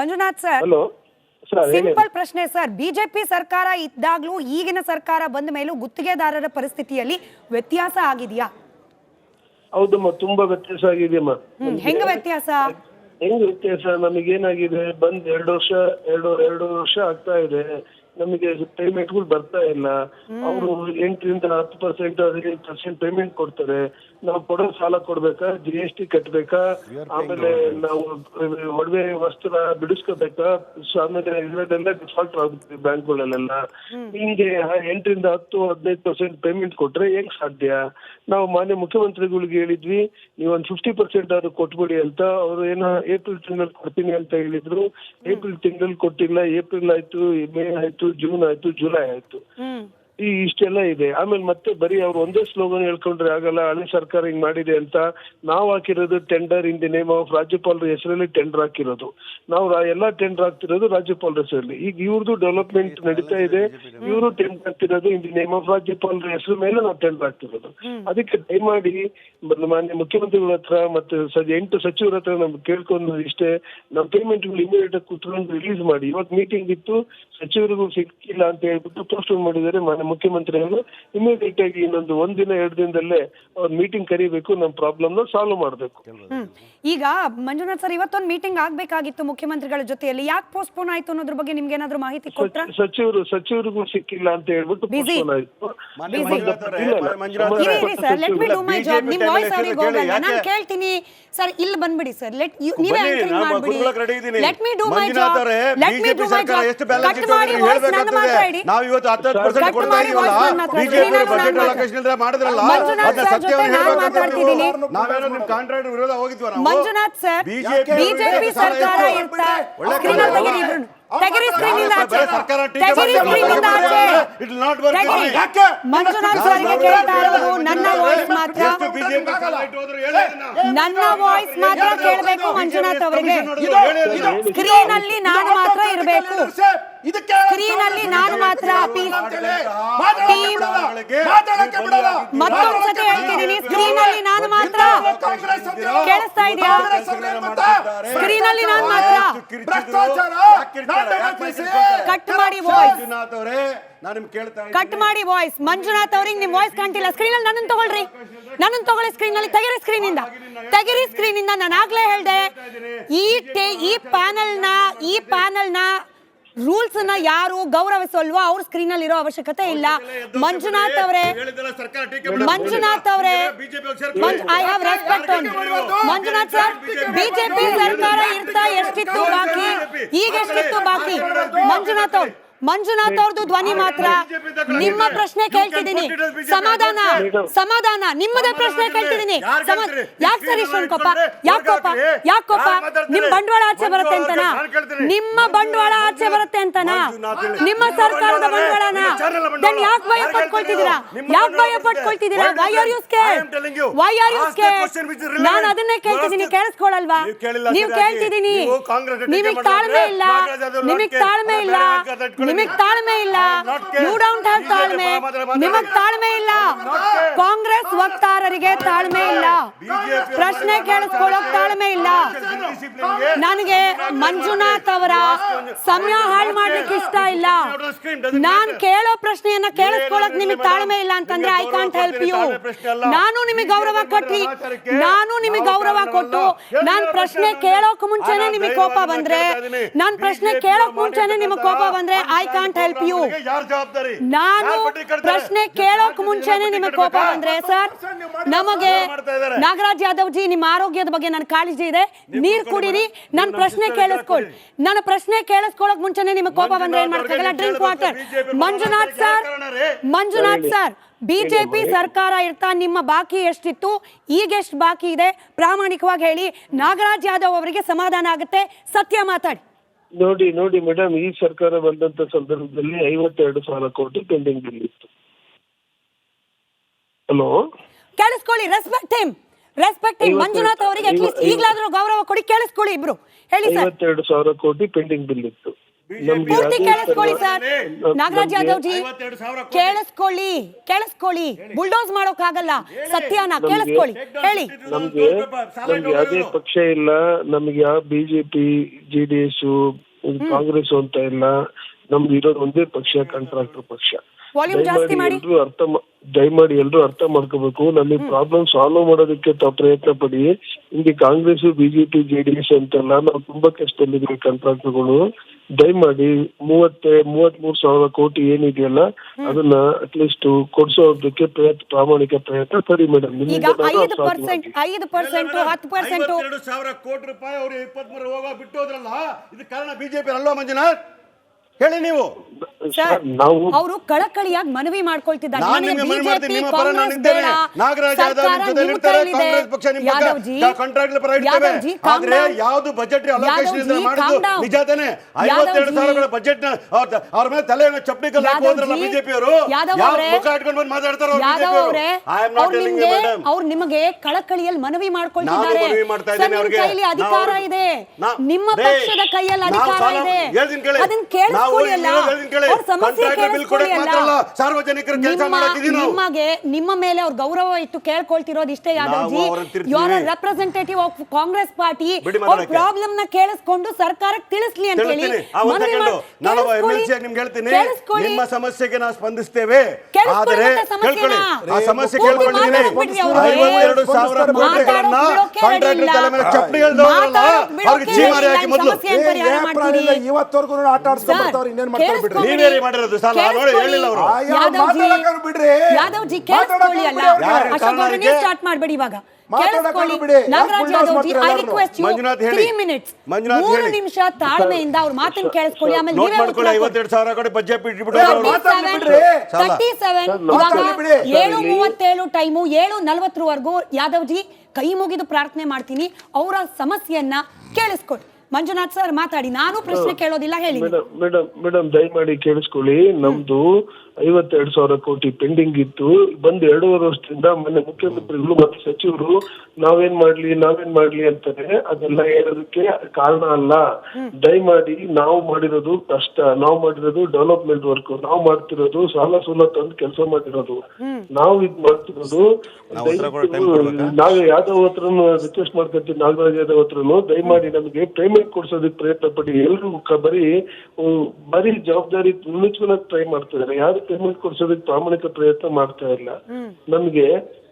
Manjunath sir hello simple ಪ್ರಶ್ನೆ sir. BJP ಸರ್ಕಾರ ಇದ್ದಾಗ್ಲೂ ಈಗಿನ ಸರ್ಕಾರ ಬಂದ ಮೇಲೂ ಗುತ್ತಿಗೆದಾರರ ಪರಿಸ್ಥಿತಿಯಲ್ಲಿ ವ್ಯತ್ಯಾಸ ಆಗಿದೆಯಾ? ಹೌದಮ್ಮ ತುಂಬಾ ವ್ಯತ್ಯಾಸ ಆಗಿದೆಯಮ್ಮ ಹೆಂಗ ವ್ಯತ್ಯಾಸ? ಹೆಂಗ್ ವ್ಯತ್ಯಾಸ? ನಮಗೇನಾಗಿದೆ? ಬಂದ್ ಎರಡು ವರ್ಷ ಎರಡು ಎರಡು ವರ್ಷ ಆಗ್ತಾ ಇದೆ. ನಮಗೆ ಪೇಮೆಂಟ್ಗಳು ಬರ್ತಾ ಇಲ್ಲ. ಅವರು ಎಂಟರಿಂದ ಹತ್ತು ಪರ್ಸೆಂಟ್ ಹದಿನೈದು ಪರ್ಸೆಂಟ್ ಪೇಮೆಂಟ್ ಕೊಡ್ತಾರೆ. ನಾವು ಕೊಡೋ ಸಾಲ ಕೊಡ್ಬೇಕಾ? ಜಿ ಎಸ್ ಟಿ ಕಟ್ಬೇಕಾ? ಆಮೇಲೆ ನಾವು ಒಡವೆ ವಸ್ತ್ರ ಬಿಡಿಸ್ಕೋಬೇಕಾ? ಸೊ ಆಮೇಲೆ ಇದರಲ್ಲೆಲ್ಲ ಡಿಫಾಲ್ಟ್ ಆಗುತ್ತೆ ಬ್ಯಾಂಕ್ಗಳಲ್ಲೆಲ್ಲ. ಹಿಂಗೆ ಎಂಟರಿಂದ ಹತ್ತು ಹದಿನೈದು ಪರ್ಸೆಂಟ್ ಪೇಮೆಂಟ್ ಕೊಟ್ರೆ ಹೆಂಗ್ ಸಾಧ್ಯ? ನಾವು ಮಾನ್ಯ ಮುಖ್ಯಮಂತ್ರಿಗಳಿಗೆ ಹೇಳಿದ್ವಿ ನೀವು ಒಂದು ಫಿಫ್ಟಿ ಪರ್ಸೆಂಟ್ ಆದ್ರೂ ಕೊಟ್ಬಿಡಿ ಅಂತ. ಅವರು ಏನ ಏಪ್ರಿಲ್ ತಿಂಗಳಲ್ಲಿ ಕೊಡ್ತೀನಿ ಅಂತ ಹೇಳಿದ್ರು. ಏಪ್ರಿಲ್ ತಿಂಗಳಲ್ಲಿ ಕೊಟ್ಟಿಲ್ಲ. ಏಪ್ರಿಲ್ ಆಯ್ತು ಮೇ ಆಯ್ತು ಜೂನ್ ಆಯ್ತು ಜುಲೈ ಆಯ್ತು. ಈ ಇಷ್ಟೆಲ್ಲ ಇದೆ. ಆಮೇಲೆ ಮತ್ತೆ ಬರೀ ಅವ್ರು ಒಂದೇ ಸ್ಲೋಗನ್ ಹೇಳ್ಕೊಂಡ್ರೆ ಆಗಲ್ಲ ಹಳೆ ಸರ್ಕಾರ ಹಿಂಗ್ ಮಾಡಿದೆ ಅಂತ ನಾವು ಹಾಕಿರೋದು tender in the name of ರಾಜ್ಯಪಾಲರ ಹೆಸರಲ್ಲಿ ಟೆಂಡರ್ ಹಾಕಿರೋದು. ನಾವು ಎಲ್ಲಾ ಟೆಂಡರ್ ಹಾಕ್ತಿರೋದು ರಾಜ್ಯಪಾಲರ ಹೆಸರಲ್ಲಿ. ಈಗ ಇವ್ರದ್ದು ಡೆವಲಪ್ಮೆಂಟ್ ನಡೀತಾ ಇದೆ. ಇವರು ಟೆಂಡರ್ ಹಾಕ್ತಿರೋದು ಇನ್ ದಿ ನೇಮ್ ಆಫ್ ರಾಜ್ಯಪಾಲರ ಹೆಸರು ಮೇಲೆ ನಾವು ಟೆಂಡರ್ ಹಾಕ್ತಿರೋದು. ಅದಕ್ಕೆ ದಯಮಾಡಿ ಮಾಡಿ ಮಾನ್ಯ ಮುಖ್ಯಮಂತ್ರಿಗಳ ಹತ್ರ ಮತ್ತೆ ಸದ್ಯ ಎಂಟು ಸಚಿವರ ಹತ್ರ ನಮ್ಗೆ ಕೇಳ್ಕೊಂಡು ಇಷ್ಟೇ ನಮ್ಮ ಪೇಮೆಂಟ್ ಇಮಿಡಿಯೇಟ್ ಆಗಿ ಕುತ್ಕೊಂಡು ರಿಲೀಸ್ ಮಾಡಿ. ಇವತ್ತು ಮೀಟಿಂಗ್ ಇತ್ತು ಸಚಿವರಿಗೂ ಸಿಕ್ಕಿಲ್ಲ ಅಂತ ಹೇಳ್ಬಿಟ್ಟು ಪೋಸ್ಟ್ ಮಾಡಿದ್ದಾರೆ ಮಾನ್ಯ ಮುಖ್ಯಮಂತ್ರಿ ಅವರು ಇಮಿಡಿಯೇಟ್ ಆಗಿ ಇನ್ನೊಂದು ಒಂದ್ ದಿನ ಎರಡು ದಿನದಲ್ಲೇ ಅವ್ರ ಮೀಟಿಂಗ್ ಕರಿಬೇಕು ನಮ್ಮ ಪ್ರಾಬ್ಲಮ್ನ ಸಾಲ್ವ್ ಮಾಡಬೇಕು. ಈಗ ಮಂಜುನಾಥ್ ಸರ್ ಇವತ್ತೊಂದು ಮೀಟಿಂಗ್ ಆಗ್ಬೇಕಾಗಿತ್ತು ಮುಖ್ಯಮಂತ್ರಿಗಳ ಜೊತೆಯಲ್ಲಿ. ಯಾಕೆ ಪೋಸ್ಟ್ಪೋನ್ ಆಯ್ತು ಅನ್ನೋದ್ರ ಬಗ್ಗೆ ನಿಮ್ಗೆ ಏನಾದ್ರು ಮಾಹಿತಿ ಕೊಟ್ರ? ಸಚಿವರು ಸಚಿವರಿಗೂ ಸಿಕ್ಕಿಲ್ಲ ಅಂತ ಹೇಳ್ಬಿಟ್ಟು Busy. postpone ಆಯ್ತು. ಇರಿ sir. Let me do my job ನಿಮ್ ವಾಯ್ಸ್ ಅವ್ರಿಗೆ ಹೋಗಲ್ಲ. ನಾನು? ಕೇಳ್ತೀನಿ. ಸರ್ ಇಲ್ಲಿ ಬಂದ್ಬಿಡಿ ಸರ್. ಲೆಟ್ ನೀವೇ ಬನ್ನಿ, ಆಂಕರಿಂಗ್ ನಾನು ಮಾಡ್ಬಿಡಿ. ಇದ್ದೀನಿ. Let me do my Manjunath job ಅವರೇ, let me BJP do my ಸರ್ಕಾರ ಜಾಬ್ ಎಷ್ಟು ಕಟ್ ಮಾಡಿ ನನ್ನ ಹೇಳ್ಬೇಕಾಗ್ತದೆ. ಮಾತಾಡಿ ನಾವು ಇವತ್ತು ಹತ್ತು ಹತ್ತು percent ಕಟ್ ಕೊಡ್ತಾ ಇಲ್ದೆ ಮಾಡಿದ್ರಲ್ಲ, ಮಂಜುನಾಥ್ ಅದನ್ನ ಸರ್ ಸತ್ಯವನ್ನು ನಾನು ನಾವೇನೋ ನಿಮ್ ಕಾಂಟ್ರಾಕ್ಟ್ ವಿರೋಧ ಹೋಗಿದ್ವಾ ನಾವು? ಮಂಜುನಾಥ್ ಸರ್ ಬಿಜೆಪಿ ಸರ್ಕಾರ ಇತ್ತು. ಇರ್ತಾ ಒಳ್ಳೆ ಸ್ಕ್ರೀನ್ ತೆಗೀರಿ ಇಬ್ರು ತೆಗೀರಿ ಸ್ಕ್ರೀನ್ ಇಂದ ಆಚೆ. ಸರ್ಕಾರ ಟೀಕೆ ತೆಗೀರಿ ಮಾಡ್ತಾರೆ, ಸ್ಕ್ರೀನ್ ಇಂದ ಆಚೆ. ಇಟ್. ಯಾಕೆ? ಮಂಜುನಾಥ್ ಕೇಳ್ತಾ ಇರೋದು? ನನ್ನ ವಾಯ್ಸ್ ಮಾತ್ರ ನನ್ನ ವಾಯ್ಸ್ ಮಾತ್ರ ಕೇಳಬೇಕು ಮಂಜುನಾಥ್ ಅವರಿಗೆ. ಸ್ಕ್ರೀನ್ ಅಲ್ಲಿ ನಾನು ಮಾತ್ರ ಇರಬೇಕು. ಸ್ಕ್ರೀನ್ ಅಲ್ಲಿ ನಾನು ಮಾತ್ರ ಟೀಮ್ ಮತ್ತೊಂದ್ಸತಿ ಹೇಳ್ತಿದ್ದೀನಿ. ಸ್ಕ್ರೀನ್ ಅಲ್ಲಿ ನಾನು ಮಾತ್ರ ಕೇಳಿಸ್ತಾ ಇದೆಯಾ? ಸ್ಕ್ರೀನ್ ಅಲ್ಲಿ ನಾನು ಮಾತ್ರ ಕಟ್ ಮಾಡಿ ವಾಯ್ಸ್ ಮಂಜುನಾಥ್ ಅವರೇ ನಾನು ನಿಮ್ಗೆ ಕೇಳ್ತಾ ಇದ್ದೀನಿ. ಕಟ್ ಮಾಡಿ ವಾಯ್ಸ್ ಮಂಜುನಾಥ್ ಅವ್ರಿಗೆ ನಿಮ್ ವಾಯ್ಸ್ ಕಾಣ್ತಿಲ್ಲ. ಸ್ಕ್ರೀನ್ ಅಲ್ಲಿ ನನ್ನ ತಗೊಳ್ರಿ. ನನ್ನ ತಗೊಳ್ಳಿ ಸ್ಕ್ರೀನ್ ಅಲ್ಲಿ ತೆಗಿರಿ ಸ್ಕ್ರೀನ್ ಇಂದ ತೆಗಿರಿ ಸ್ಕ್ರೀನ್ ಇಂದ ನಾನು ಆಗ್ಲೇ ಹೇಳ್ದೆ. ಈ ಟೇ ಈ ಪ್ಯಾನಲ್ನ ಈ ಪ್ಯಾನಲ್ನ ರೂಲ್ಸ್ ಅನ್ನ ಯಾರು ಗೌರವಿಸಲ್ವೋ ಅವ್ರ ಸ್ಕ್ರೀನ್ ಅಲ್ಲಿ ಇರೋ ಅವಶ್ಯಕತೆ ಇಲ್ಲ ಮಂಜುನಾಥ್ ಅವರೇ ಮಂಜುನಾಥ್ ಅವರೇ. I have respect Manjunath sir BJP ಸರ್ಕಾರ ಇರ್ತಾ ಎಷ್ಟಿತ್ತು ಬಾಕಿ. ಈಗ ಎಷ್ಟಿತ್ತು ಬಾಕಿ. ಮಂಜುನಾಥ್ ಅವ್ರು ಮಂಜುನಾಥ್ ಅವ್ರದ್ದು ಧ್ವನಿ ಮಾತ್ರ. ನಿಮ್ಮ ಪ್ರಶ್ನೆ ಕೇಳ್ತಿದ್ದೀನಿ. ಸಮಾಧಾನ ಸಮಾಧಾನ ನಿಮ್ಮದೇ ಪ್ರಶ್ನೆ ಕೇಳ್ತಿದ್ದೀನಿ. ಯಾಕೆ ಸರಿ ಇಷ್ಟೊಂದು ಕೋಪ? ಯಾಕ್ ಕೋಪ? ನಿಮ್ ಬಂಡವಾಳ ಆಚೆ ಬರುತ್ತೆ ಅಂತನಾ? ನಿಮ್ಮ ಬಂಡವಾಳ ಆಚೆ ಬರುತ್ತೆ ಅಂತನಾ? ನಿಮ್ಮ ಸರ್ಕಾರದ ಬಂಡವಾಳನ? ದೆನ್ ಯಾಕೆ ಭಯ ಪಡ್ಕೊಳ್ತಿದ್ದೀರಾ ಯಾಕೆ ಭಯ ಪಡ್ಕೊಳ್ತಿದ್ದೀರಾ why are you scare why are you ನಾನು ಅದನ್ನೇ ಕೇಳ್ತಿದ್ದೀನಿ. ಕೇಳಿಸ್ಕೊಳಲ್ವಾ? ನೀವು. ಕೇಳ್ತಿದ್ದೀನಿ. ನಿಮಗೆ ತಾಳ್ಮೆ ಇಲ್ಲ. ನಿಮಗೆ ತಾಳ್ಮೆ ಇಲ್ಲ ನಿಮಗೆ ತಾಳ್ಮೆ ಇಲ್ಲ. ಯು ಡೋಂಟ್ ಹ್ಯಾವ್ ತಾಳ್ಮೆ. ನಿಮಗ್ ತಾಳ್ಮೆ ಇಲ್ಲ. ಕಾಂಗ್ರೆಸ್ ತಾಳ್ಮೆ ಇಲ್ಲ. ಪ್ರಶ್ನೆ ಕೇಳಿಸ್ಕೊಳ್ಳೋಕ್ ತಾಳ್ಮೆ ಇಲ್ಲ. ನನಗೆ ಮಂಜುನಾಥ್ ಅವರ ಸಮಯ ಹಾಳು ಮಾಡ್ಲಿಕ್ಕೆ ಇಷ್ಟ ಇಲ್ಲ. ನಾನು ಕೇಳೋ ಪ್ರಶ್ನೆಯನ್ನ ಕೇಳಿಸ್ಕೊಳ್ಳೋಕ್ ನಿಮಗೆ ತಾಳ್ಮೆ ಇಲ್ಲ ಅಂತಂದ್ರೆ ಐ ಕಾಂಟ್ ಹೆಲ್ಪ್ ಯು ನಾನು ನಿಮಗೆ ಗೌರವ ಕೊಟ್ಟಿ. ನಾನು ನಿಮಗೆ ಗೌರವ ಕೊಟ್ಟು ನಾನ್ ಪ್ರಶ್ನೆ ಕೇಳೋಕ್ ಮುಂಚೆನೆ ನಿಮಗೆ ಕೋಪ ಬಂದ್ರೆ ನಾನ್ ಪ್ರಶ್ನೆ ಕೇಳೋಕ್ ಮುಂಚೆನೆ ನಿಮಗೆ ಕೋಪ ಬಂದ್ರೆ ಐ ಕಾಂಟ್ ಹೆಲ್ಪ್ ಯು ನಾನು? ಪ್ರಶ್ನೆ ಕೇಳೋಕ್ ಮುಂಚೆನೆ ನಿಮಗೆ ಕೋಪ ಬಂದ್ರೆ ಸರ್ ನಮಗೆ ನಾಗರಾಜ್ ಯಾದವ್ ಜಿ ನಿಮ್ಮ ಆರೋಗ್ಯದ ಬಗ್ಗೆ ನನ್ನ ಕಾಳಜಿ ಇದೆ. ನೀರ್ ಕುಡೀರಿ ನನ್ನ ಪ್ರಶ್ನೆ ಕೇಳಿಸ್ಕೊಳ್ಳಿ ನನ್ನ ಪ್ರಶ್ನೆ ಕೇಳಿಸ್ಕೊಳ್ಳೋಕ್ ಮುಂಚೆನೆ ನಿಮಗೆ ಕೋಪ ಬಂದ್ರೆ ಏನ್ ಮಾಡ್ತಾರೆ? Drink water Manjunath sir Manjunath sir BJP ಸರ್ಕಾರ ಇರ್ತಾ ನಿಮ್ಮ ಬಾಕಿ ಎಷ್ಟಿತ್ತು? ಈಗ ಎಷ್ಟು ಬಾಕಿ ಇದೆ? ಪ್ರಾಮಾಣಿಕವಾಗಿ ಹೇಳಿ. ನಾಗರಾಜ್ ಯಾದವ್ ಅವರಿಗೆ ಸಮಾಧಾನ ಆಗುತ್ತೆ. ಸತ್ಯ ಮಾತಾಡಿ. ನೋಡಿ ನೋಡಿ ಮೇಡಮ್ ಈ ಸರ್ಕಾರ ಬಂದಂತ ಸಂದರ್ಭದಲ್ಲಿ ಐವತ್ತೆರಡು ಸಾವಿರ ಕೋಟಿ ಪೆಂಡಿಂಗ್ ಬಿಲ್ ಇತ್ತು ಹಲೋ? ಕೇಳಿಸ್ಕೊಳ್ಳಿ respect him respect him Manjunath ಅವರಿಗೆ ಅಟ್ಲೀಸ್ಟ್ ಈಗಲಾದ್ರೂ ಗೌರವ ಕೊಡಿ ಕೇಳಿಸ್ಕೊಳ್ಳಿ ಇಬ್ರು. ಹೇಳಿ ಸರ್. ಐವತ್ತೆರಡು ಸಾವಿರ ಕೋಟಿ ಪೆಂಡಿಂಗ್ ಬಿಲ್ ಇತ್ತು. ಪೂರ್ತಿ ಕೇಳಿಸ್ಕೊಳ್ಳಿ ಸರ್. ನಾಗರಾಜ್ ಯಾದವ್ ಜಿ ಕೋಟಿ. ಕೇಳಿಸ್ಕೊಳ್ಳಿ ಕೇಳಿಸ್ಕೊಳ್ಳಿ. ಬುಲ್ಡೋಸ್ ಮಾಡೋಕ್ಕಾಗಲ್ಲ. ಸತ್ಯನ ಕೇಳಿಸ್ಕೊಳ್ಳಿ. ಹೇಳಿ. ನಮ್ಗೆ ನಮ್ಗೆ ಯಾವುದೇ ಪಕ್ಷ ಇಲ್ಲ. ನಮ್ಗೆ ಯಾವ ಬಿಜೆಪಿ ಜೆಡಿಎಸ್ ಕಾಂಗ್ರೆಸ್ ಅಂತ ಇಲ್ಲ. ನಮ್ದು ಇರೋದು ಒಂದೇ ಪಕ್ಷ ಕಾಂಟ್ರಾಕ್ಟರ್ ಪಕ್ಷ. ವಾಲ್ಯೂಮ್ ಜಾಸ್ತಿ ದಯಮಾಡಿ ಮಾಡಿ. ಎಲ್ರು ಅರ್ಥ ದಯಮಾಡಿ ಎಲ್ರು ಅರ್ಥ ಮಾಡ್ಕೋಬೇಕು. ನಮಗೆ ಪ್ರಾಬ್ಲಮ್ ಸಾಲ್ವ್ ಮಾಡೋದಕ್ಕೆ ತಾವು ಪ್ರಯತ್ನ ಪಡಿ. ಹಿಂಗೆ ಕಾಂಗ್ರೆಸ್ ಬಿಜೆಪಿ ಜೆಡಿಎಸ್ ಅಂತೆಲ್ಲ ನಾವು ತುಂಬಾ ಕಷ್ಟದಲ್ಲಿದ್ದೀವಿ ಕಾಂಟ್ರಾಕ್ಟರ್ಗಳು ದಯಮಾಡಿ ಮೂವತ್ತೆ ಮೂವತ್ ಮೂರು ಸಾವಿರ ಕೋಟಿ ಏನಿದೆಯಲ್ಲ ಅದನ್ನ ಅಟ್ಲೀಸ್ಟ್ ಕೊಡ್ಸೋದಕ್ಕೆ ಪ್ರಯತ್ನ ಪ್ರಾಮಾಣಿಕ ಪ್ರಯತ್ನ ಸರಿ ಮೇಡಮ್ ಈಗ ಐದು ಪರ್ಸೆಂಟ್ ಐದು ಪರ್ಸೆಂಟ್ ಹತ್ತು ಪರ್ಸೆಂಟ್ ಕೋಟಿ ರೂಪಾಯಿ ಅವರು ಇಪ್ಪತ್ಮೂರು ಹೋಗೋ ಬಿಟ್ಟು ಹೋದ್ರಲ್ಲ? ಇದು ಕಾರಣ ಬಿಜೆಪಿ ಅಲ್ವಾ ಮಂಜುನಾಥ್? ಹೇಳಿ ನೀವು. ಅವರು ಕಳಕಳಿಯಾಗಿ ಮನವಿ ಮಾಡ್ಕೊಳ್ತಿದ್ದಾರೆ. ಯಾವ್ದು ಬಜೆಟ್ ಯಾದವ್ ಅಲೋಕೇಶನ್ ಜಿ, ಮಾಡಿದ್ದು calm down. ನಿಜ ತಾನೆ? ಯಾದವ್ ಐವತ್ತೆರಡು. ಸಾವಿರಗಳ ಬಜೆಟ್ ಅವ್ರ ಮೇಲೆ ತಲೆ ಚಪ್ಪಡಿ ಕಲ್ಲು ಬಿಜೆಪಿ ಅವರು ಮುಖ ಇಟ್ಕೊಂಡು ಬಂದು ಮಾತಾಡ್ತಾರೋ ಯಾದವ್ ಅವರೇ ಐ ಆಮ್ ನಾಟ್ ಅವ್ರು ಟೆಲಿಂಗ್ ನಿಮ್ಗೆ ಕಳಕಳಿಯಲ್ಲಿ ಮನವಿ ಮಾಡ್ಕೊಳ್ತಿದ್ದಾರೆ. ನಿಮ್ಮ ಅಧಿಕಾರ ಇದೆ. ನಿಮ್ಮ ಪಕ್ಷದ ಕೈಯಲ್ಲಿ ಅಧಿಕಾರ ಇದೆ. ಅದನ್ನ ಕೇಳಿ. ಅವ್ರ ಸಮಸ್ಯೆ Contract bill ಕೊಡಕ್ಕೆ ಮಾತ್ರ ಅಲ್ಲ. ಅಲ್ಲ, ಸಾರ್ವಜನಿಕರ ಕೆಲಸ ನಿಮಗೆ ನಿಮ್ಮ ಮೇಲೆ ಅವ್ರ ಗೌರವ ಇಟ್ಟು ಕೇಳ್ಕೊಳ್ತಿರೋದು ಇಷ್ಟೇ Yadavji you are representative of Congress party ಅವ್ರ ಪ್ರಾಬ್ಲಮ್ನ ಕೇಳಿಸ್ಕೊಂಡು ಸರ್ಕಾರಕ್ಕೆ ತಿಳಿಸ್ಲಿ ಅಂತ ಹೇಳಿ. ನಿಮ್ಗೆ ಹೇಳ್ತೀನಿ. ನಿಮ್ಮ ಸಮಸ್ಯೆಗೆ ನಾವು ಸ್ಪಂದಿಸ್ತೇವೆ. ಆದರೆ ಕೇಳ್ಕೊಳ್ಳಿ. ಆ ಸಮಸ್ಯೆ ಕೇಳ್ಕೊಂಡಿದ್ದೀನಿ. ಮಾತಾಡ್ಬಿಡ್ರಿ ಅವ್ರಿಗೆ. ಐವತ್ತೆರಡು ಸಾವಿರ ಕೋಟಿಗಳನ್ನ ಕಾಂಟ್ರಾಕ್ಟರ್. ತಲೆ ಮೇಲೆ ಚಪ್ಪಡಿ ಅವ್ರಿಗೆ ಹಾಕಿ ಮೊದಲು? ಇವತ್ತವರೆಗೂ ಆಟ ಆಡ್ಸ್ಕೊಂಡ್ ಬರ್ತಾವ್ರು ಇನ್ನೇನ್ ಮಾಡ್ತಾರೆ ಬಿಡ್ರಿ. ಕೇಳಿಸ್ಕೊಳ್ಳಿ. ಮಾಡಿರೋದು ಸಾಲ, ನೋಡಿ, ಕೇಳಿಸ್ಕೊಳ್ಳಿ. ಹೇಳಿಲ್ಲ ಅವ್ರು. ಆ, ಯಾದವ್ ಜಿ, ಬಿಡ್ರಿ. ಯಾದವ್ ಜಿ ಕೇಳಿಸ್ಕೊಳ್ಳಿ ಅಲ್ಲ ಅಶೋಕ್ ಸ್ಟಾರ್ಟ್ ಮಾಡ್ಬೇಡಿ ಇವಾಗ. ಮಾತಾಡೋಕೆ ಕೇಳಿಸ್ಕೊಳ್ಳಿ. ಬಿಡಿ. Nagaraj Yadav ji I request you Manjunath minutes Manjunath ಮೂರು ನಿಮಿಷ ತಾಳ್ಮೆಯಿಂದ ಅವ್ರ ಮಾತನ್ನ ಕೇಳಿಸ್ಕೊಳ್ಳಿ. ಆಮೇಲೆ ನೋಟ್ ನೀವೇ ಮಾಡ್ಕೊಳ್ಳಿ ಐವತ್ತೆರಡು ಸಾವಿರ ಕೋಟಿ ಬಜೆಟ್ ಬಿಟ್ಬಿಟ್ಟು. ಬಿಡ್ರಿ. ಟೈಮು ಏಳು ನಲವತ್ತರವರೆಗೂ ಯಾದವ್ ಜಿ ಕೈ ಮುಗಿದು ಪ್ರಾರ್ಥನೆ ಮಾಡ್ತೀನಿ. ಅವರ ಸಮಸ್ಯೆಯನ್ನ ಕೇಳಿಸ್ಕೊಳ್ಳಿ ಮಂಜುನಾಥ್ ಸರ್ ಮಾತಾಡಿ ನಾನು ಪ್ರಶ್ನೆ ಕೇಳೋದಿಲ್ಲ ಹೇಳಿ. ಮೇಡಮ್ ಮೇಡಮ್ ದಯಮಾಡಿ ಕೇಳಿಸ್ಕೊಳ್ಳಿ. ನಮ್ದು ಐವತ್ತೆರಡು ಸಾವಿರ ಕೋಟಿ ಪೆಂಡಿಂಗ್ ಇತ್ತು. ಬಂದ್ ಎರಡೂವರೆ ವರ್ಷದಿಂದ ಮೊನ್ನೆ ಮುಖ್ಯಮಂತ್ರಿಗಳು ಮತ್ತೆ ಸಚಿವರು ನಾವೇನ್ ಮಾಡ್ಲಿ ನಾವೇನ್ ಮಾಡ್ಲಿ ಅಂತಾರೆ ಅದೆಲ್ಲ ಹೇಳೋದಕ್ಕೆ ಕಾರಣ ಅಲ್ಲ. ದಯಮಾಡಿ ನಾವು ಮಾಡಿರೋದು ಕಷ್ಟ. ನಾವು ಮಾಡಿರೋದು ಡೆವಲಪ್ಮೆಂಟ್ ವರ್ಕ್ ನಾವು ಮಾಡ್ತಿರೋದು ಸಾಲ ಸೂಲ ತಂದು ಕೆಲಸ ಮಾಡಿರೋದು. ನಾವು ಇದ್ ಮಾಡ್ತಿರೋದು ನಾವು ಯಾದವ್ ಹತ್ರನು ರಿಕ್ವೆಸ್ಟ್ ಮಾಡ್ಕೊಂತೀವಿ ನಾಗರಾಜ್ ಯಾದವ್ ಹತ್ರನು. ದಯಮಾಡಿ ನಮಗೆ ಪೇಮೆಂಟ್ ಕೊಡ್ಸೋದಕ್ಕೆ ಪ್ರಯತ್ನ ಪಡಿ. ಎಲ್ರು ಕ- ಬರೀ ಬರೀ ಜವಾಬ್ದಾರಿ ನುಣುಚ್ಕೊಳಕ್ ಟ್ರೈ ಮಾಡ್ತಿದ್ದಾರೆ ಯಾರು ಪೇಮೆಂಟ್ ಕೊಡ್ಸೋದಕ್ಕೆ ಪ್ರಾಮಾಣಿಕ ಪ್ರಯತ್ನ ಮಾಡ್ತಾ ಇಲ್ಲ. ನಮ್ಗೆ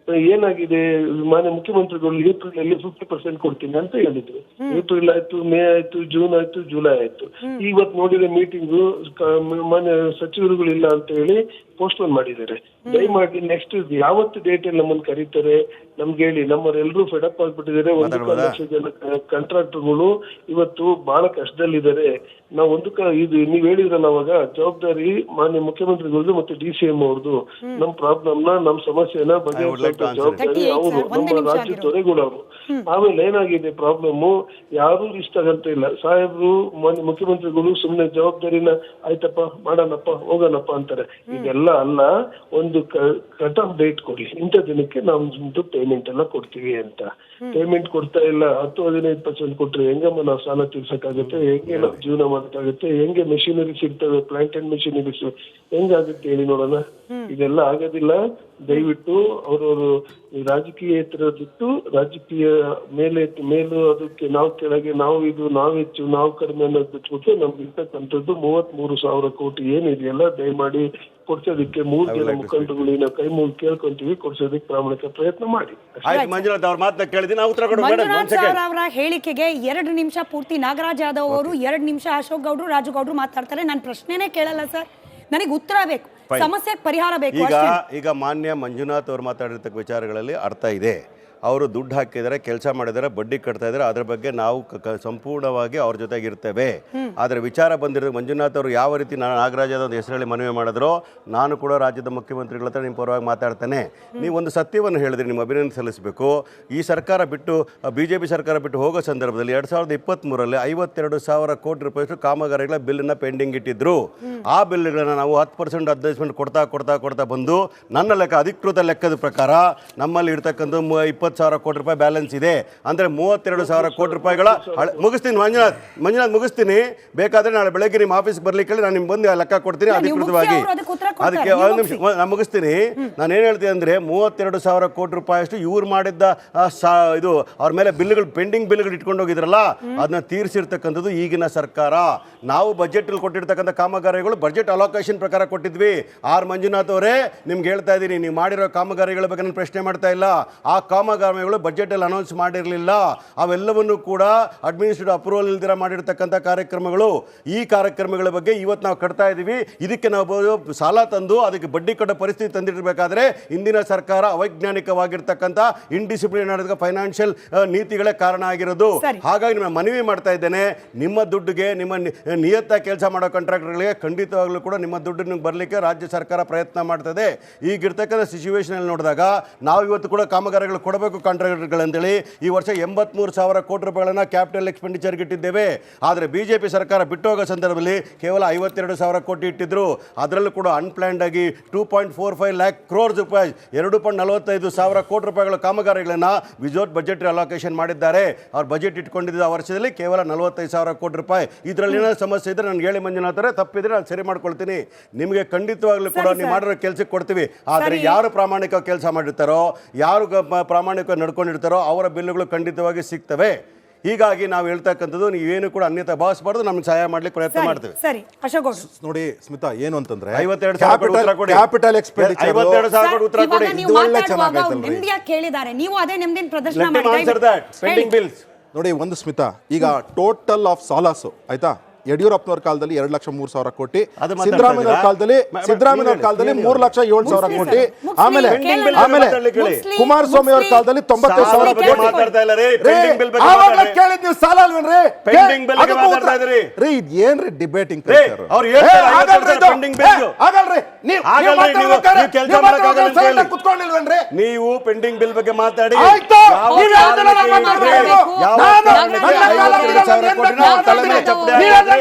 ಏನಾಗಿದೆ? ಮಾನ್ಯ ಮುಖ್ಯಮಂತ್ರಿಗಳು ಏಪ್ರಿಲ್ ಅಲ್ಲಿ ಫಿಫ್ಟಿ ಪರ್ಸೆಂಟ್ ಕೊಡ್ತೀನಿ ಅಂತ ಹೇಳಿದ್ರು. ಏಪ್ರಿಲ್ ಆಯ್ತು ಮೇ ಆಯ್ತು ಜೂನ್ ಆಯ್ತು ಜುಲೈ ಆಯ್ತು. ಇವತ್ತು ನೋಡಿದ ಮೀಟಿಂಗ್ ಮಾನ್ಯ ಸಚಿವರುಗಳಿಲ್ಲ ಅಂತ ಹೇಳಿ ಪೋಸ್ಟ್ಪೋನ್ ಮಾಡಿದ್ದಾರೆ. ದಯಮಾಡಿ ನೆಕ್ಸ್ಟ್ ಯಾವತ್ತು ಡೇಟ್ ಅಲ್ಲಿ ನಮ್ಮನ್ನ ಕರೀತಾರೆ ನಮ್ಗೆ ಹೇಳಿ ನಮ್ಮವರೆಲ್ಲರೂ ಫೆಡಪ್ ಆಗ್ಬಿಟ್ಟಿದ್ದಾರೆ. ಒಂದು ಕಾಲು ಲಕ್ಷ ಜನ ಕಾಂಟ್ರಾಕ್ಟರ್ಗಳು ಇವತ್ತು ಬಹಳ ಕಷ್ಟದಲ್ಲಿದ್ದಾರೆ. ನಾವು ಒಂದು ಕ ಇದು ನೀವ್ ಹೇಳಿದ್ರಲ್ಲ ಅವಾಗ ಜವಾಬ್ದಾರಿ ಮಾನ್ಯ ಮುಖ್ಯಮಂತ್ರಿಗಳದ್ದು ಮತ್ತೆ ಡಿ ಸಿ ಎಂ ಅವ್ರದ್ದು. ನಮ್ ಪ್ರಾಬ್ಲಮ್ನ ನಮ್ ಸಮಸ್ಯೆನ ಬಗೆಹರಿಸೋ ಜವಾಬ್ದಾರಿ 38 ಅವರು. ಒಂದೇ ನಮ್ಮ ನಿಮಿಷ ರಾಜ್ಯ ಆಗಿರೋದು. ಅವರು ಆಮೇಲೆ ಏನಾಗಿದೆ ಪ್ರಾಬ್ಲಮ್ ಯಾರು ಇಷ್ಟ ಆಗಂತ ಇಲ್ಲ. ಸಾಹೇಬ್ರು ಮಾನ್ಯ ಮುಖ್ಯಮಂತ್ರಿಗಳು ಸುಮ್ನೆ ಜವಾಬ್ದಾರಿನ ಆಯ್ತಪ್ಪ ಮಾಡೋಣಪ್ಪ ಹೋಗೋಣಪ್ಪ ಅಂತಾರೆ. ಇದೆಲ್ಲ ಅಲ್ಲ ಒಂದು ಕಟ್ ಆಫ್ ಡೇಟ್ ಕೊಡಿ ಇಂಥ ದಿನಕ್ಕೆ ನಾವು ಪೇಮೆಂಟ್ ಎಲ್ಲ ಕೊಡ್ತೀವಿ ಅಂತ. ಪೇಮೆಂಟ್ ಕೊಡ್ತಾ ಇಲ್ಲ ಹತ್ತು ಹದಿನೈದು ಪರ್ಸೆಂಟ್ ಕೊಟ್ರೆ ಹೆಂಗಮ್ಮ ನಾವು ಸಾಲ ತೀರ್ಸಕ್ಕಾಗುತ್ತೆ? ಹೆಂಗೆ ನಾವು ಜೀವನ ಮಾಡಕ್ಕಾಗತ್ತೆ? ಹೆಂಗೆ ಮೆಷಿನರಿ ಸಿಗ್ತವೆ? ಪ್ಲಾಂಟ್ ಅಂಡ್ ಮೆಷಿನರೀಸ್ ಹೆಂಗಾಗುತ್ತೆ ಹೇಳಿ ನೋಡೋಣ. ಇದೆಲ್ಲ ಆಗೋದಿಲ್ಲ. ದಯವಿಟ್ಟು ಅವರವರು ರಾಜಕೀಯೇತರ ಬಿಟ್ಟು ರಾಜಕೀಯ ಮೇಲೆ ಮೇಲು ಅದಕ್ಕೆ ನಾವು ಕೆಳಗೆ ನಾವು ಇದು ನಾವು ಹೆಚ್ಚು ನಾವು ಕಡಿಮೆ ಅನ್ನೋದು ಬಿಟ್ಬಿಟ್ಟು ನಮ್ಗೆ ಇರ್ತಕ್ಕಂಥದ್ದು ಮೂವತ್ತ್ ಮೂರು ಸಾವಿರ ಕೋಟಿ ಏನಿದೆಯಲ್ಲ ದಯಮಾಡಿ ಕೊಡ್ಸೋದಕ್ಕೆ ಮೂರು ಜನ ಮುಖಂಡರುಗಳು ನಾವು ಕೈ ಮುಗಿ ಕೇಳ್ಕೊಂತೀವಿ ಕೊಡ್ಸೋದಕ್ಕೆ ಪ್ರಾಮಾಣಿಕ ಪ್ರಯತ್ನ ಮಾಡಿ. ಆಯ್ತು ಮಂಜುನಾಥ್ ಅವ್ರ ಮಾತನ್ನ ನಾವು ಉತ್ತರ ಮಂಜುನಾಥ್ ಸರ್ ಅವರ ಹೇಳಿಕೆಗೆ ಎರಡು ನಿಮಿಷ ಪೂರ್ತಿ ನಾಗರಾಜ್ ಯಾದವ್ ಅವರು ಎರಡು ನಿಮಿಷ ಅಶೋಕ್ ಗೌಡ್ರು ರಾಜು ಗೌಡ್ರು ಮಾತಾಡ್ತಾರೆ. ನಾನು ಪ್ರಶ್ನೆನೇ ಕೇಳಲ್ಲ ಸರ್. ನನಗೆ ಉತ್ತರ ಬೇಕು. ಸಮಸ್ಯೆಗೆ ಪರಿಹಾರ ಬೇಕು ಈಗ ಈಗ ಮಾನ್ಯ ಮಂಜುನಾಥ್ ಅವ್ರು ಮಾತಾಡಿರ್ತಕ್ಕ ವಿಚಾರಗಳಲ್ಲಿ ಅರ್ಥ ಇದೆ. ಅವರು ದುಡ್ಡು ಹಾಕಿದ್ದಾರೆ, ಕೆಲಸ ಮಾಡಿದ್ದಾರೆ, ಬಡ್ಡಿ ಕಟ್ತಾ ಇದ್ದಾರೆ. ಅದರ ಬಗ್ಗೆ ನಾವು ಸಂಪೂರ್ಣವಾಗಿ ಅವ್ರ ಜೊತೆಗೆ ಇರ್ತೇವೆ ಆದರೆ ವಿಚಾರ ಬಂದಿರೋ ಮಂಜುನಾಥ್ ಅವರು ಯಾವ ರೀತಿ ನಾನು ನಾಗರಾಜ್ ಒಂದು ಹೆಸರಲ್ಲಿ ಮನವಿ ಮಾಡಿದ್ರು, ನಾನು ಕೂಡ ರಾಜ್ಯದ ಮುಖ್ಯಮಂತ್ರಿಗಳ ಹತ್ರ ನಿಮ್ಮ ಪರವಾಗಿ ಮಾತಾಡ್ತೇನೆ. ನೀವು ಒಂದು ಸತ್ಯವನ್ನು ಹೇಳಿದ್ರಿ ನಿಮ್ಮ ಅಭಿನಂದನೆ ಸಲ್ಲಿಸಬೇಕು. ಈ ಸರ್ಕಾರ ಬಿಟ್ಟು ಬಿ ಜೆ ಪಿ ಸರ್ಕಾರ ಬಿಟ್ಟು ಹೋಗೋ ಸಂದರ್ಭದಲ್ಲಿ ಎರಡು ಸಾವಿರದ ಇಪ್ಪತ್ತ್ಮೂರರಲ್ಲಿ ಐವತ್ತೆರಡು ಸಾವಿರ ಕೋಟಿ ರೂಪಾಯಿಷ್ಟು ಕಾಮಗಾರಿಗಳ ಬಿಲ್ಲನ್ನು ಪೆಂಡಿಂಗ್ ಇಟ್ಟಿದ್ರು. ಆ ಬಿಲ್ಗಳನ್ನ ನಾವು ಹತ್ತು ಪರ್ಸೆಂಟ್ ಅಡ್ಜಸ್ಟ್ಮೆಂಟ್ ಕೊಡ್ತಾ ಕೊಡ್ತಾ ಕೊಡ್ತಾ ಬಂದು, ನನ್ನ ಲೆಕ್ಕ, ಅಧಿಕೃತ ಲೆಕ್ಕದ ಪ್ರಕಾರ ನಮ್ಮಲ್ಲಿ ಇರ್ತಕ್ಕಂಥ ಇಪ್ಪತ್ತು ನಲವತ್ತು ಸಾವಿರ ಕೋಟಿ ರೂಪಾಯಿ ಬ್ಯಾಲೆನ್ಸ್ ಇದೆ. ಅಂದ್ರೆ ಮೂವತ್ತೆರಡು ಸಾವಿರ ಕೋಟಿ ರೂಪಾಯಿಗಳ ಹಳೆ- ಮುಗಿಸ್ತೀನಿ ಮಂಜುನಾಥ್ ಮಂಜುನಾಥ್ ಮುಗಿಸ್ತೀನಿ. ಬೇಕಾದ್ರೆ ನಾಳೆ ಬೆಳಗ್ಗೆ ನಿಮ್ಮ ಆಫೀಸ್ಗೆ ಬರ್ಲಿಕ್ಕೆ ನಾನು ನಿಮ್ಗೆ ಬಂದು ಲೆಕ್ಕ ಕೊಡ್ತೀನಿ ಅಧಿಕೃತವಾಗಿ. ಅದಕ್ಕೆ ಒಂದು ನಿಮಿಷ ನಾನು ಮುಗಿಸ್ತೀನಿ. ನಾನು ಏನು ಹೇಳ್ತೀನಿ ಅಂದರೆ ಮೂವತ್ತೆರಡು ಸಾವಿರ ಕೋಟಿ ರೂಪಾಯಿಯಷ್ಟು ಇವ್ರು ಮಾಡಿದ್ದ ಸಾ- ಇದು ಅವ್ರ ಮೇಲೆ ಬಿಲ್ಗಳು ಪೆಂಡಿಂಗ್ ಬಿಲ್ಗಳು ಇಟ್ಕೊಂಡು ಹೋಗಿದ್ರಲ್ಲ ಅದನ್ನ ತೀರಿಸಿರ್ತಕ್ಕಂಥದ್ದು ಈಗಿನ ಸರ್ಕಾರ. ನಾವು ಬಜೆಟ್ ಕೊಟ್ಟಿರ್ತಕ್ಕಂಥ ಕಾಮಗಾರಿಗಳು ಬಜೆಟ್ ಅಲೋಕೇಶನ್ ಪ್ರಕಾರ ಕೊಟ್ಟಿದ್ವಿ. ಆರ್. ಮಂಜುನಾಥ್ ಅವರೇ ನಿಮ್ಗೆ ಹೇಳ್ತಾ ಇದ್ದೀನಿ ನೀವು ಮಾಡಿರೋ ಕಾಮಗಾರಿಗಳ ಬಗ್ಗೆ ನಾನು ಪ್ರಶ್ನೆ ಮಾಡ್ತಾ ಇಲ್ಲ. ಆ ಕಾಮಗಾರಿಗಳು ಬಜೆಟಲ್ಲಿ ಅನೌನ್ಸ್ ಮಾಡಿರಲಿಲ್ಲ. ಅವೆಲ್ಲವನ್ನು ಕೂಡ ಅಡ್ಮಿನಿಸ್ಟ್ರೇಟಿವ್ ಅಪ್ರೂವಲ್ ಇಲ್ದಿರ ಮಾಡಿರ್ತಕ್ಕಂಥ ಕಾರ್ಯಕ್ರಮಗಳು. ಈ ಕಾರ್ಯಕ್ರಮಗಳ ಬಗ್ಗೆ ಇವತ್ತು ನಾವು ಕಟ್ತಾ ಇದ್ದೀವಿ ಇದಕ್ಕೆ ನಾವು ಸಾಲ ತಂದು ಅದಕ್ಕೆ ಬಡ್ಡಿ ಕಟ್ಟೋ ಪರಿಸ್ಥಿತಿ ತಂದಿರಬೇಕಾದ್ರೆ ಇಂದಿನ ಸರ್ಕಾರ ಅವೈಜ್ಞಾನಿಕವಾಗಿರ್ತಕ್ಕಂಥ ಇಂಡಿಸಿಪ್ಲಿನ್ ಆದ ಫೈನಾನ್ಷಿಯಲ್ ನೀತಿಗಳೇ ಕಾರಣ ಆಗಿರೋದು. ಹಾಗಾಗಿ ನಾನು ಮನವಿ ಮಾಡ್ತಾ ಇದ್ದೇನೆ ನಿಮ್ಮ ದುಡ್ಡಿಗೆ ನಿಮ್ಮ ನಿಯತ್ತ ಕೆಲಸ ಮಾಡೋ ಕಾಂಟ್ರಾಕ್ಟರ್ಗಳಿಗೆ ಖಂಡಿತವಾಗ್ಲೂ ಕೂಡ ನಿಮ್ಮ ದುಡ್ಡು ನಿಮ್ಗೆ ಬರಲಿಕ್ಕೆ ರಾಜ್ಯ ಸರ್ಕಾರ ಪ್ರಯತ್ನ ಮಾಡ್ತದೆ. ಈಗಿರ್ತಕ್ಕಂಥ ಸಿಚುವೇಶನಲ್ಲಿ ನೋಡಿದಾಗ ನಾವು ಇವತ್ತು ಕೂಡ ಕಾಮಗಾರಿಗಳು ಕೊಡಬೇಕು ಕಾಂಟ್ರಾಕ್ಟರ್ಗಳಂತೇಳಿ ಈ ವರ್ಷ ಎಂಬತ್ಮೂರು ಸಾವಿರ ಕೋಟಿ ರೂಪಾಯಿಗಳನ್ನ ಕ್ಯಾಪಿಟಲ್ ಎಕ್ಸ್ಪೆಂಡಿಚರ್ಗೆ ಇಟ್ಟಿದ್ದೇವೆ. ಆದರೆ ಬಿ ಜೆ ಪಿ ಸರ್ಕಾರ ಬಿಟ್ಟು ಹೋಗೋ ಸಂದರ್ಭದಲ್ಲಿ ಕೇವಲ ಐವತ್ತೆರಡು ಸಾವಿರ ಕೋಟಿ ಇಟ್ಟಿದ್ರು. ಅದರಲ್ಲೂ ಕೂಡ ಅನ್ಪ್ಲಾನ್ಡ್ ಆಗಿ two point four five lakh crore ರೂಪಾಯಿ ಎರಡು ಪಾಯಿಂಟ್ ನಲವತ್ತೈದು ಸಾವಿರ ಕೋಟಿ ರೂಪಾಯಿಗಳ ಕಾಮಗಾರಿಗಳನ್ನು ವಿಜೋಟ್ ಬಜೆಟ್ ಅಲೋಕೇಶನ್ ಮಾಡಿದ್ದಾರೆ. ಅವ್ರ ಬಜೆಟ್ ಇಟ್ಕೊಂಡಿದ್ದ ಆ ವರ್ಷದಲ್ಲಿ ಕೇವಲ ನಲವತ್ತೈದು ಸಾವಿರ ಕೋಟಿ ರೂಪಾಯಿ. ಇದರಲ್ಲಿ ಏನಾದ್ರು ಸಮಸ್ಯೆ ಇದ್ದರೆ ನನಗೆ ಹೇಳಿ ಮಂಜುನಾಥರೇ ತಪ್ಪಿದ್ರೆ ನಾನು ಸರಿ ಮಾಡ್ಕೊಳ್ತೀನಿ. ನಿಮಗೆ ಖಂಡಿತವಾಗ್ಲೂ ಕೂಡ ನೀವು. ಮಾಡಿರೋ ಕೆಲಸಕ್ಕೆ ಕೊಡ್ತೀವಿ. ಆದರೆ ಯಾರು ಪ್ರಾಮಾಣಿಕ ಕೆಲಸ ಮಾಡಿರ್ತಾರೋ ಯಾರು ಪ್ರಾಮಾಣಿಕ ನಡ್ಕೊಂಡಿರ್ತಾರೋ ಅವರ ಬಿಲ್ಲುಗಳು ಖಂಡಿತವಾಗಿ ಸಿಗ್ತವೆ. ಹೀಗಾಗಿ ನಾವು ಹೇಳ್ತಕ್ಕಂಥದ್ದು ನೀವೇನು ಕೂಡ ಅನ್ಯತಾ ಭಾವಿಸಬಾರ್ದು ನಮ್ಗೆ ಸಹಾಯ ಮಾಡ್ಲಿಕ್ಕೆ ಪ್ರಯತ್ನ ಮಾಡ್ತೇವೆ. ಸರಿ ಅಶೋಕ್ ನೋಡಿ ಸ್ಮಿತಾ ಏನು ಅಂತಂದ್ರೆ ಐವತ್ತೆರಡು ಸಾವಿರ ಕೋಟಿ ಉತ್ತರ ಕೊಡಿ. ಕ್ಯಾಪಿಟಲ್ ಎಕ್ಸ್ಪೆಂಡಿಚರ್ ಐವತ್ತೆರಡು ಸಾವಿರ ಕೋಟಿ ಉತ್ತರ ಕೊಡಿ. ಇವಾಗ ನೀವು ಇದು ಒಳ್ಳೆ ಮಾತಾಡುವಾಗ ಅವ್ರು ನೆಮ್ಮದಿಯಾಗಿ ಕೇಳಿದ್ದಾರೆ. ನೀವು ಅದೇ ನೆಮ್ಮದಿನ ಪ್ರದರ್ಶನ. ಬಿಲ್ಸ್ ನೋಡಿ ಒಂದು ಸ್ಮಿತಾ ಈಗ ಟೋಟಲ್ ಆಫ್ ಸಾಲಾಸು ಆಯ್ತಾ? ಯಡಿಯೂರಪ್ಪನವ್ರ ಕಾಲದಲ್ಲಿ ಎರಡು ಲಕ್ಷ ಮೂರು ಸಾವಿರ ಕೋಟಿ ಅದು ಸಿದ್ದರಾಮಯ್ಯವ್ರ ಕಾಲದಲ್ಲಿ ಸಿದ್ದರಾಮಯ್ಯವ್ರ ಕಾಲದಲ್ಲಿ ಮೂರ್ ಲಕ್ಷ ಏಳು ಸಾವಿರ ಕೋಟಿ. ಆಮೇಲೆ ಕೇಳಿ, ಆಮೇಲೆ ಕುಮಾರಸ್ವಾಮಿ ಅವ್ರ ಕಾಲದಲ್ಲಿ ತೊಂಬತ್ತೈದು ಸಾವಿರ ಬಗ್ಗೆ ಕೋಟಿ. ಮಾತಾಡ್ತಾ ಇಲ್ಲ ರೀ ರೀ, ಪೆಂಡಿಂಗ್ ಬಿಲ್ ಬಗ್ಗೆ ಆವಾಗ್ಲೇ ಮಾತಾಡಿ. ಕೇಳಿದ್ ನೀವು ಸಾಲ ಅಲ್ವೇನ್ರಿ? Pending bill ಬಗ್ಗೆ ಮಾತಾಡ್ತಾ ಇದ್ರಿ. ರೀ ಇದ್ ಏನ್ರಿ ಡಿಬೇಟಿಂಗ್ ನೀವು ಪೆಂಡಿಂಗ್ ಬಿಲ್ ಬಗ್ಗೆ ಮಾತಾಡಿ. ಸಾವಿರ ಕೋಟಿ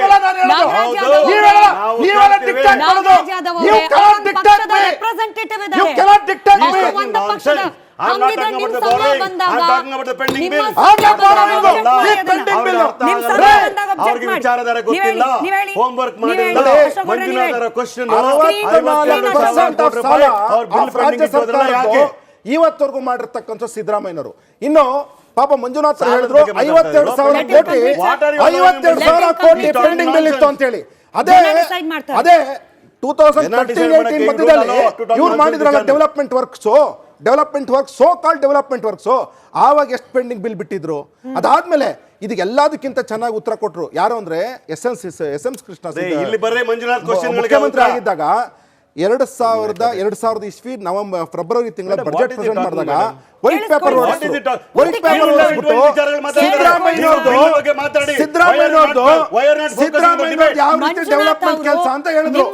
ಅವ್ರಿಗೆ. ವಿಚಾರಧಾರೆ ಗೊತ್ತಿಲ್ಲ. ಹೋಮ್ವರ್ಕ್ ಮಾಡಿಲ್ಲ. ಅವ್ರೆ. ಕ್ವಶನ್ ಬಿಲ್ ಇವತ್ತವರೆಗೂ ಮಾಡಿರ್ತಕ್ಕಂಥ ಸಿದ್ದರಾಮಯ್ಯನವರು. ಇನ್ನು ಪಾಪ ಮಂಜುನಾಥ್ ಸರ್ ಹೇಳಿದ್ರು ಐವತ್ತೆರಡು. ಸಾವಿರ ಕೋಟಿ ಐವತ್ತೆರಡು ಸಾವಿರ ಕೋಟಿ? ಪೆಂಡಿಂಗ್ ಬಿಲ್ ಇತ್ತು ಅಂತ ಹೇಳಿ. ಅದೇ. ಅದೇ ಟೂ ತೌಸಂಡ್ ತರ್ಟೀನ್ ಏಯ್ಟೀನ್ ಇವ್ರು ಮಧ್ಯದಲ್ಲಿ ಇವ್ರು ಮಾಡಿದ್ರಲ್ಲ. Development works development work so call development works ಆವಾಗ ಎಷ್ಟು ಪೆಂಡಿಂಗ್ ಬಿಲ್ ಬಿಟ್ಟಿದ್ರು? ಅದಾದ್ಮೇಲೆ ಇದಕ್ಕೆ ಎಲ್ಲದಕ್ಕಿಂತ ಚೆನ್ನಾಗಿ ಉತ್ತರ ಕೊಟ್ಟರು ಯಾರು ಅಂದ್ರೆ S N S M Krishna ಮುಖ್ಯಮಂತ್ರಿ ಆಗಿದ್ದಾಗ ಎರಡು ಸಾವಿರದ ಎರಡು ಸಾವಿರದ ಇಸ್ವಿ ನವೆಂಬರ್ ಫೆಬ್ರವರಿ ತಿಂಗಳ ಬಜೆಟ್ ಪ್ರೆಸೆಂಟ್ ಮಾಡಿದಾಗ white paper white paper Siddaramaiah Siddaramaiah ಯಾವ ರೀತಿ ಡೆವಲಪ್ಮೆಂಟ್ ಕೆಲಸ ಅಂತ ಹೇಳಿದ್ರು.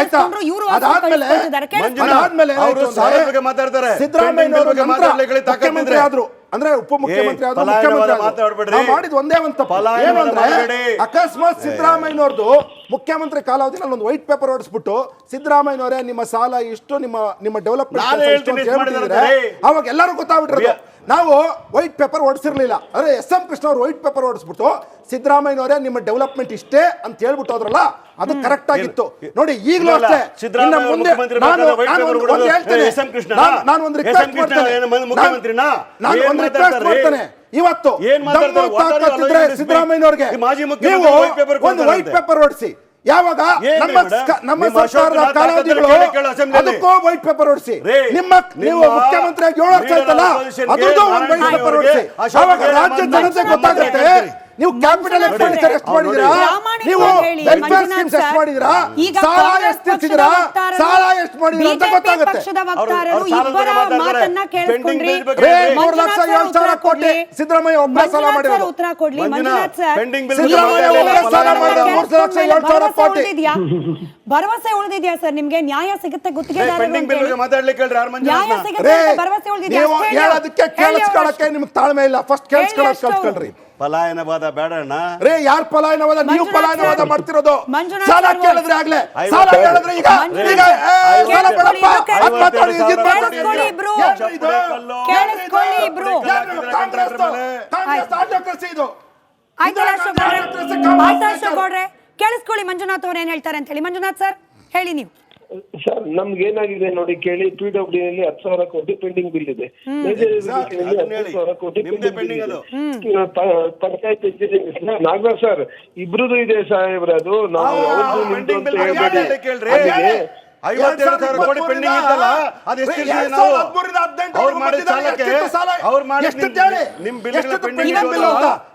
ಆಯ್ತಾ? ಅದಾದ್ಮೇಲೆ. ಅದಾದ್ಮೇಲೆ. ಮುಖ್ಯಮಂತ್ರಿ ಆದ್ರು. ಅಂದ್ರೆ ಉಪಮುಖ್ಯಮಂತ್ರಿ ಆದ್ರು ಮುಖ್ಯಮಂತ್ರಿ ಮಾಡಿದ ಮಾತಾಡ್ಬೇಡ್ರಿ. ನಾವು ಮಾಡಿದ್ ಒಂದೇ ಒಂದು ತಪ್ಪು. ಪಲಾಯನವಾದ ಏನು ಅಂದ್ರೆ ಅಕಸ್ಮಾತ್ ಸಿದ್ದರಾಮಯ್ಯನವ್ರದ್ದು ಮುಖ್ಯಮಂತ್ರಿ ಕಾಲಾವಧಿನಲ್ಲಿ ಒಂದು ವೈಟ್ ಪೇಪರ್ ಹೊಡಿಸ್ಬಿಟ್ಟು ಸಿದ್ದರಾಮಯ್ಯನವರೇ ನಿಮ್ಮ ಸಾಲ ಇಷ್ಟು ನಿಮ್ಮ ನಿಮ್ಮ ಡೆವಲಪ್ಮೆಂಟ್ ಅವಾಗ ಎಲ್ಲರೂ ಗೊತ್ತಾಗ್ಬಿಟ್ರೆ ನಾವು ವೈಟ್ ಪೇಪರ್ ಓಡಿಸಿರಲಿಲ್ಲ. ಅಂದ್ರೆ ಎಸ್ ಎಂ ಕೃಷ್ಣ ಅವರು ವೈಟ್ ಪೇಪರ್ ಓಡಿಸ್ಬಿಟ್ಟು ಸಿದ್ದರಾಮಯ್ಯನವರೇ ನಿಮ್ಮ ಡೆವಲಪ್ಮೆಂಟ್ ಇಷ್ಟೇ ಅಂತ ಹೇಳ್ಬಿಟ್ಟು ಹೋದ್ರಲ್ಲ ಅದು ಕರೆಕ್ಟ್ ಆಗಿತ್ತು. ನೋಡಿ ಈಗಲೂ ಅಷ್ಟೇ ಇನ್ನು ಮುಂದೆ ನಾನು ನಾನು ಒಂದು- ಹೇಳ್ತೇನೆ. ನಾನು- ರಿಕ್ವೆಸ್ಟ್ ಮಾಡ್ತೇನೆ ಮುಖ್ಯಮಂತ್ರಿನಾ? ನಾನು ಒಂದು ರಿಕ್ವೆಸ್ಟ್? ಮಾಡ್ತೇನೆ ಇವತ್ತು? ಸಿದ್ದರಾಮಯ್ಯನವ್ರಿಗೆ ಒಂದು ವೈಟ್ ಪೇಪರ್ ಹೊಡಿಸಿ ಯಾವಾಗ ನಮ್ಮ ನಮ್ಮ ಸರ್ಕಾರದ ಕಾಲಾವಧಿಗಳು ಅದಕ್ಕೂ ವೈಟ್ ಪೇಪರ್ ಹೊಡಿಸಿ ನಿಮ್ಮ ನೀವು ಮುಖ್ಯಮಂತ್ರಿಯಾಗಿ ಏಳು ವರ್ಷ ಆಯ್ತಲ್ಲ ಅದ್ರದ್ದು ಒಂದು ವೈಟ್ ಪೇಪರ್ ಓಡಿಸಿ. ಹೊಡಿಸಿ ಅಶೋಕ್ ರಾಜ್ಯ ಜನತೆ ಗೊತ್ತಾಗುತ್ತೆ. ನೀವು ಕ್ಯಾಪಿಟಲ್ ಎಕ್ಸ್ಪೆಂಡಿಚರ್ ಎಷ್ಟು ಮಾಡಿದಿರಾ ನೀವು ವೆಲ್ಫೇರ್ ಸ್ಕೀಮ್ಸ್ ಎಷ್ಟು ಮಾಡಿದಿರಾ ಸಾಲ ಎಷ್ಟು ತಿರ್ಸಿದಿರಾ ಸಾಲ ಎಷ್ಟು ಮಾಡಿದಿರಾ ಅಂತ ಗೊತ್ತಾಗುತ್ತೆ. ಮೂರು ಲಕ್ಷ ಏಳು ಸಾವಿರ ಕೋಟಿ. ಸಿದ್ದರಾಮಯ್ಯ ಒಬ್ಬ ಸಾಲ ಮಾಡಿದ್ರು ಸಿದ್ದರಾಮಯ್ಯ ಒಬ್ಬ ಸಾಲ ಮಾಡಿದ ಮೂರು ಲಕ್ಷ ಏಳು ಸಾವಿರ ಕೋಟಿ. ಭರವಸೆ ಉಳಿದಿದ್ಯಾ ಸರ್ ನಿಮ್ಗೆ ನ್ಯಾಯ ಸಿಗುತ್ತೆ ಗುತ್ತಿಗೆದಾರರು ಹೇಳಿ? ಮಾತಾಡ್ಲಿಕ್ಕೆ ನ್ಯಾಯ ಸಿಗುತ್ತೆ ಅಂತ ಭರವಸೆ ಉಳಿದಿದ್ಯಾ ನೀವು ಅಷ್ಟೇ ಹೇಳಿ. ಹೇಳೋದಕ್ಕೆ ಹೇಳಿ ಕೇಳಿಸ್ಕೊಳಕ್ಕೆ ಅವ್ರು. ನಿಮ್ಗೆ ತಾಳ್ಮೆ ಇಲ್ಲ ಫಸ್ಟ್ ಕೇಳಿಸ್ಕೊಳಕ್. ಕಲ್ತ್ಕೊಳ್ರಿ ಪಲಾಯನವಾದ ಬೇಡಣ್ಣ ರೇ ಯಾರ್ ಪಲಾಯನವಾದ ನೀವು ಮಂಜುನಾಥ್ ಪಲಾಯನವಾದ ಸರ್. ಮಾಡ್ತಿರೋದು ಮಂಜುನಾಥ್ ಸಾಲ ಸರ್ ಕೇಳಿದ್ರೆ ಆಗ್ಲೇ ಐವತ್ತು ಸಾಲ ಸಾವಿರ. ಕೇಳಿದ್ರೆ ಈಗ ಈಗ ಏ, ಸರ್. ಸಾಲ ಬೇಡಪ್ಪ ಕೇಳಿಸ್ಕೊಳ್ಳಿ, ಅದ್ ಮಾತಾಡಿ, ಇದ್ ಐವತ್ತೆರಡು ಮಾತಾಡಿ. ಕೇಳಿಸ್ಕೊಳ್ಳಿ ಇಬ್ರು. ಏನ್ರಿ ಇದು? ಕೇಳಿಸ್ಕೊಳ್ಳಿ ಇಬ್ರು. ಯಾರು ಕಾಂಗ್ರೆಸ್ ಆಟೋಕ್ರಸಿ ಇದು ಗೌಡ್ರೆ ಆಯ್ತಾ. ಗೌಡ್ರೆ ಕೇಳಿಸ್ಕೊಳ್ಳಿ ಮಂಜುನಾಥ್ ಅವ್ರು ಏನ್ ಹೇಳ್ತಾರೆ ಅಂತ ಹೇಳಿ. ಮಂಜುನಾಥ್ ಸರ್ ಹೇಳಿ ನೀವು. ಸರ್ ನಮ್ಗೆ ಏನಾಗಿದೆ ನೋಡಿ ಕೇಳಿ. ಪಿ ಡಬ್ಲ್ಯೂ ನಲ್ಲಿ ಹತ್ತು ಸಾವಿರ ಕೋಟಿ ಪೆಂಡಿಂಗ್ ಬಿಲ್ ಇದೆ. ಮೇಜರ್ irrigation ಹತ್ತು ಸಾವಿರ ಕೋಟಿ ಪೆಂಡಿಂಗ್ ಪಂಚಾಯತ್ ನಾಗರಾಜ್ ಸರ್ ಇಬ್ರದ್ದು ಇದೆ ಸಾಹೇಬ್ರದು ಅದು. ನಾವು ಹೇಳ್ಬೇಡಿ ಐವತ್ತೆರಡು ಸಾವಿರ ಕೋಟಿ ಪೆಂಡಿಂಗ್ ಇತ್ತಲ್ಲ ಅದು ಎಷ್ಟು ನಾವು ಸಾವಿರದ ಹದಿಮೂರರಿಂದ ಹದಿನೆಂಟು ಅವ್ರು ಮಾಡಿದ ಮಧ್ಯದಲ್ಲಿ ಸಾಲಕ್ಕೆ ಅವ್ರು ಮಾಡಿದ? ನಿಮ್ ಬಿಲ್ ಪೆಂಡಿಂಗ್?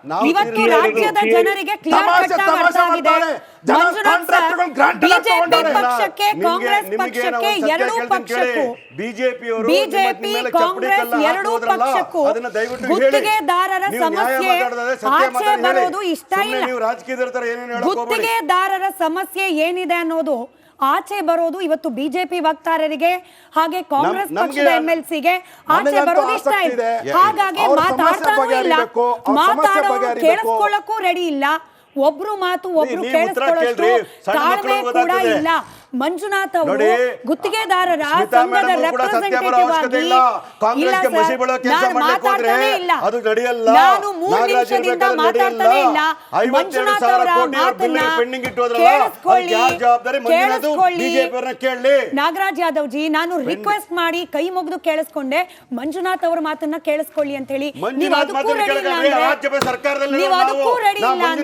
ನಾವು ಇವತ್ತು ರಾಜ್ಯದ ಜನರಿಗೆ ಕ್ಲಿಯರ್ ಕಟ್ ಆಗಿದೆ ಬಿಜೆಪಿ ಪಕ್ಷಕ್ಕೆ ಕಾಂಗ್ರೆಸ್ ಪಕ್ಷಕ್ಕೆ ಎರಡೂ ಪಕ್ಷಕ್ಕೂ ಬಿಜೆಪಿ ಕಾಂಗ್ರೆಸ್ ಎರಡೂ ಪಕ್ಷಕ್ಕೂ ಅದನ್ನ ದಯವಿಟ್ಟು ಹೇಳಿ. ಗುತ್ತಿಗೆದಾರರ ಸಮಸ್ಯೆ ಆಚೆ ಬರೋದು ಇಷ್ಟ ಇಲ್ಲ. ನೀವು ರಾಜಕೀಯದ ತರ ಏನೇನು ಹೇಳಕ್ ಹೋಗ್ಬೇಡಿ. ಗುತ್ತಿಗೆದಾರರ ಸಮಸ್ಯೆ ಏನಿದೆ ಅನ್ನೋದು ಆಚೆ ಬರೋದು ಇವತ್ತು ಬಿಜೆಪಿ ವಕ್ತಾರರಿಗೆ ಹಾಗೆ ಕಾಂಗ್ರೆಸ್ ಪಕ್ಷದ ಎಂ ಎಲ್ ಸಿಗೆ ಆಚೆ ಬರೋದು ಇಷ್ಟ ಇದೆ. ಹಾಗಾಗಿ ಮಾತಾಡ್ತಾನೂ ಇಲ್ಲ. ಮಾತಾಡೋರು ಕೇಳಿಸ್ಕೊಳ್ಳಕ್ಕೂ ರೆಡಿ ಇಲ್ಲ. ಒಬ್ರು ಮಾತು ಒಬ್ರು ಕೇಳಿಸ್ಕೊಳ್ಳೋಷ್ಟು ತಾಳ್ಮೆ ಕೂಡ ಇಲ್ಲ. ಮಂಜುನಾಥ್ ಅವರು ಗುತ್ತಿಗೆದಾರರ ಸಂಘದ ರೆಪ್ರೆಸೆಂಟೇಟಿವ್ ಆಗಿ ನಾನು ಇಲ್ಲ. ನಾನು ಮೂರು ನಿಮಿಷದಿಂದ ಮಾತಾಡ್ತಾನೆ ಇಲ್ಲ. ಮಂಜುನಾಥ್ ಅವರ ಮಾತನ್ನ ಕೇಳಿಸ್ಕೊಳ್ಳಿ ಕೇಳಿಸ್ಕೊಳ್ಳಿ. ನಾಗರಾಜ್ ಯಾದವ್ ಜಿ ನಾನು ರಿಕ್ವೆಸ್ಟ್ ಮಾಡಿ ಕೈ ಮುಗಿದು ಕೇಳಿಸ್ಕೊಂಡೆ. ಮಂಜುನಾಥ್ ಅವರ ಮಾತನ್ನ ಕೇಳಿಸ್ಕೊಳ್ಳಿ ಅಂತ ಹೇಳಿ. ನೀವು ಮಂಜುನಾಥ್ ಅದಕ್ಕೂ ಮಾತನ್ನ ರೆಡಿ ಇಲ್ಲ ರಾಜ್ಯ ಸರ್ಕಾರದಲ್ಲಿ ನೀವು ಅದಕ್ಕೂ ರೆಡಿ ಇಲ್ಲ ಮಾಹಿತಿ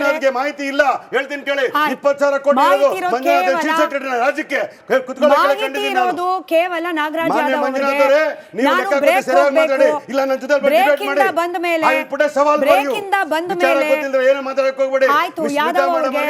ಇಲ್ಲ. ಹೇಳ್ತೀನಿ ಕೇಳಿ. ಇಪ್ಪತ್ತು ಸಾವಿರ ಕೋಟಿ ಮಂಜುನಾಥ್ ಕೇವಲ- ಚೀಫ್ ಸೆಕ್ರೆಟರಿ ರಾಜ್ಯಕ್ಕೆ ಮಾಹಿತಿ ಇರೋದು ಕೇವಲ ನಾಗರಾಜ್ ಮಾನ್ಯ ಯಾದವ್ ಅವರಿಗೆ ನೀವು ನಾನು ಬ್ರೇಕ್ ಸರಿಯಾಗಿ ಮಾತಾಡಿ. ಹೋಗ್ಬೇಕು ಇಲ್ಲ, ನನ್ನ ಜೊತೆ ಬ್ರೇಕ್ ಇಂದ. ಬಂದ ಮೇಲೆ. ಬ್ರೇಕ್ ಇಂದ ಬಂದ ಮೇಲೆ ಗೊತ್ತಿಲ್ದ್ರೆ ಏನು ಮಾತಾಡಕ್ಕೆ ಹೋಗ್ಬೇಡಿ ಆಯ್ತು ಯಾದವ್ ಅವ್ರಿಗೆ